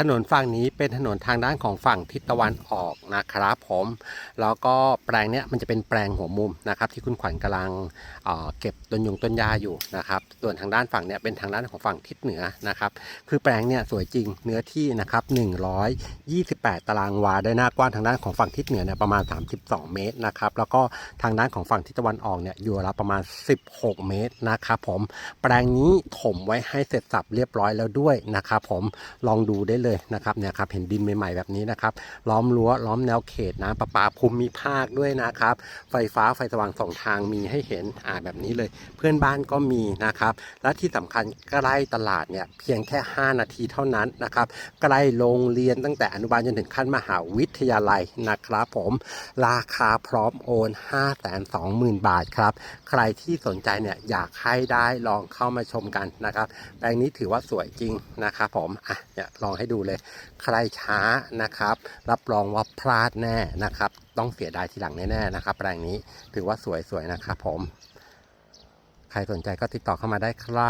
ถนนฝั่งนี้เป็นถนนทางด้านของฝั่งทิศตะวันออกนะครับผมแล้วก็แปลงเนี้ยมันจะเป็นแปลงหัวมุมนะครับ ที่คุณขวัญกำลังเเก็บต้นยงต้นยาอยู่นะครับส่วนทางด้านฝั่งเนี้ยเป็นทางด้านของฝั่งทิศเหนือนะครับคือแปลงเนี้ยสวยจริงเนื้อที่นะครับ128 ตารางวาได้หน้ากว้างทางด้านของฝั่งทิศเหนือเนี่ยประมาณ 32 เมตรนะครับแล้วก็ทางด้านของฝั่งทิศตะวันออกเนี่ยอยู่ราวประมาณ 16 เมตรนะครับผมแปลงนี้ถมไว้ให้เสร็จสับเรียบร้อยแล้วด้วยนะครับผมลองดูได้เลยนะครับเนี่ยครับเห็นดินใหม่ๆแบบนี้นะครับล้อมรั้วล้อมแนวเขตน้ำประปาภูมิภาคด้วยนะครับ ไฟฟ้าไฟสว่างสองทางมีให้เห็นอ่าแบบนี้เลย เพื่อนบ้านก็มีนะครับ และที่สำคัญใกล้ตลาดเนี่ยเพียงแค่ 5 นาทีเท่านั้นนะครับใกล้โรงเรียนตั้งแต่อนุบาลจนถึงขั้นมหาวิทยาลัยนะครับผมราคาพร้อมโอน 520,000 บาทครับ ใครที่สนใจเนี่ยอยากให้ได้ลองเข้ามาชมกันนะครับแปลงนี้ถือว่าสวยจริงนะครับผมอะเนี่ยลองให้ดูเลย ใครช้านะครับ รับรองว่าพลาดแน่นะครับ ต้องเสียดายทีหลังแน่ๆนะครับแปลงนี้ถือว่าสวยๆนะครับผม ใครสนใจก็ติดต่อเข้ามาได้ครับ